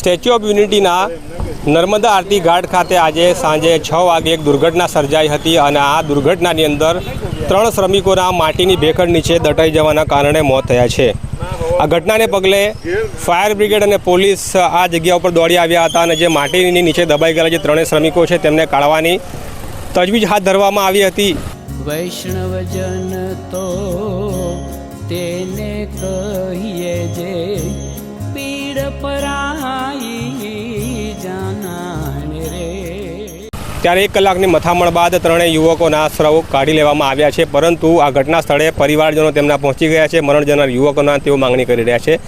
Statue of યુનિટીના નર્મદા આરતી ઘાટ ખાતે આજે સાંજે છ વાગે એક દુર્ઘટના સર્જાઈ હતી અને આ દુર્ઘટનાની અંદર ત્રણ શ્રમિકોના માટીની ભેખડ નીચે દટાઈ જવાના કારણે મોત થયા છે. આ ઘટનાને પગલે ફાયર બ્રિગેડ અને પોલીસ આ જગ્યા ઉપર દોડી આવ્યા હતા અને જે માટીની નીચે દબાઈ ગયેલા જે ત્રણેય શ્રમિકો છે તેમને કાઢવાની તજવીજ હાથ ધરવામાં આવી હતી. વૈષ્ણવજન તો તેને કહીએ જે પીડ પરાઈ ત્યારે એક કલાકની મથામણ બાદ ત્રણેય યુવકોના સ્રવ કાઢી લેવામાં આવ્યા છે. પરંતુ આ ઘટના સ્થળે પરિવારજનો તેમના પહોંચી ગયા છે. મરણ જનાર યુવકોના તેઓ માંગણી કરી રહ્યા છે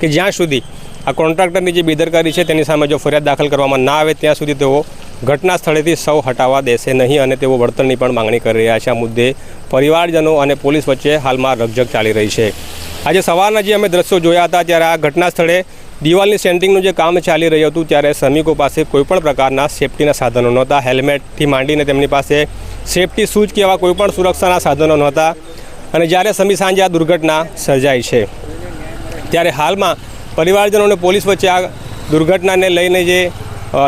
કે જ્યાં સુધી આ કોન્ટ્રાક્ટરની જે બેદરકારી છે તેની સામે જો ફરિયાદ દાખલ કરવામાં ના આવે ત્યાં સુધી તેઓ ઘટના સ્થળેથી સૌ હટાવવા દેશે નહીં અને તેઓ વળતરની પણ માંગણી કરી રહ્યા છે. આ મુદ્દે પરિવારજનો અને પોલીસ વચ્ચે હાલમાં રકઝક ચાલી રહી છે. આજે સવારના જે અમે દ્રશ્યો જોયા હતા ત્યારે આ ઘટના સ્થળે દિવાલની સેન્ટિંગનું જે કામ ચાલી રહ્યું હતું ત્યારે શ્રમિકો પાસે કોઈપણ પ્રકારના સેફટીના સાધનો નહોતા. હેલ્મેટથી માંડીને તેમની પાસે સેફટી શૂઝ કે એવા કોઈપણ સુરક્ષાના સાધનો નહોતા. અને જ્યારે સમી સાંજે આ દુર્ઘટના સર્જાઈ છે, ત્યારે હાલમાં પરિવારજનો અને પોલીસ વચ્ચે આ દુર્ઘટનાને લઈને જે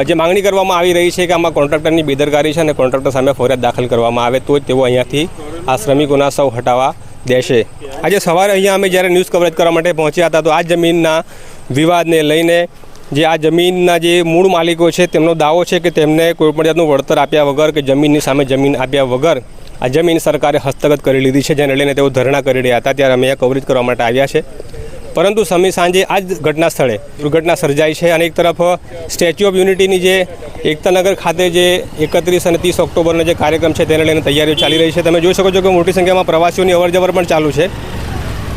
જે માંગણી કરવામાં આવી રહી છે કે આમાં કોન્ટ્રાક્ટરની બેદરકારી છે અને કોન્ટ્રાક્ટર સામે ફરિયાદ દાખલ કરવામાં આવે, તો જ તેઓ અહીંયાથી આ શ્રમિકોના સૌ હટાવવા દેશે. આજે સવારે અહીંયા અમે જ્યારે ન્યૂઝ કવરેજ કરવા માટે પહોંચ્યા હતા, તો આ જમીનના વિવાદને લઈને જે આ જમીનના જે મૂળ માલિકો છે, તેમનો દાવો છે કે તેમને કોઈપણ જાતનું વળતર આપ્યા વગર કે જમીનની સામે જમીન આપ્યા વગર આ જમીન સરકારે હસ્તગત કરી લીધી છે, જેને લઈને તેઓ ધરણા કરી રહ્યા હતા. ત્યારે અમે કવરેજ કરવા માટે આવ્યા છે. પરંતુ સમી સાંજે આ જ ઘટના સ્થળે દુર્ઘટના સર્જાઈ છે અને એક તરફ સ્ટેચ્યુ ઓફ યુનિટીની જે એકતાનગર ખાતે જે એકત્રીસ અને ત્રીસ ઓક્ટોબરનો જે કાર્યક્રમ છે તેને લઈને તૈયારીઓ ચાલી રહી છે. તમે જોઈ શકો છો કે મોટી સંખ્યામાં પ્રવાસીઓની અવરજવર પણ ચાલુ છે.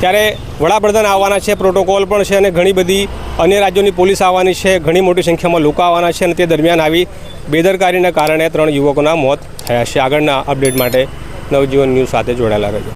ત્યારે વડાપ્રધાન આવવાના છે, પ્રોટોકોલ પણ છે અને ઘણી બધી અન્ય રાજ્યોની પોલીસ આવવાની છે, ઘણી મોટી સંખ્યામાં લોકો આવવાના છે અને તે દરમિયાન આવી બેદરકારીના કારણે ત્રણ યુવકોના મોત થયા છે. આગળના અપડેટ માટે નવજીવન ન્યૂઝ સાથે જોડાયેલા રહેજો.